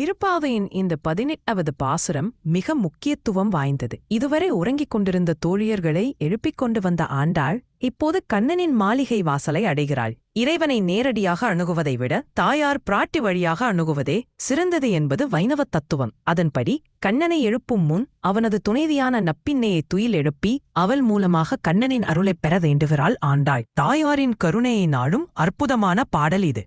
இருப்பாவையின் இந்த பதினெட்டாவது பாசுரம் மிக முக்கியத்துவம் வாய்ந்தது. இதுவரை உறங்கிக் கொண்டிருந்த தோழியர்களை எழுப்பிக் கொண்டு வந்த ஆண்டாள் இப்போது கண்ணனின் மாளிகை வாசலை அடைகிறாள். இறைவனை நேரடியாக அணுகுவதை விட தாயார் பிராட்டி வழியாக அணுகுவதே சிறந்தது என்பது வைணவத் தத்துவம். அதன்படி கண்ணனை எழுப்பும் முன் அவனது துணைவியான நப்பின்னையை துயில் எழுப்பி அவள் மூலமாக கண்ணனின் அருளைப் பெற வேண்டுகிறாள் ஆண்டாள். தாயாரின் கருணையை நாடும் அற்புதமான பாடல் இது.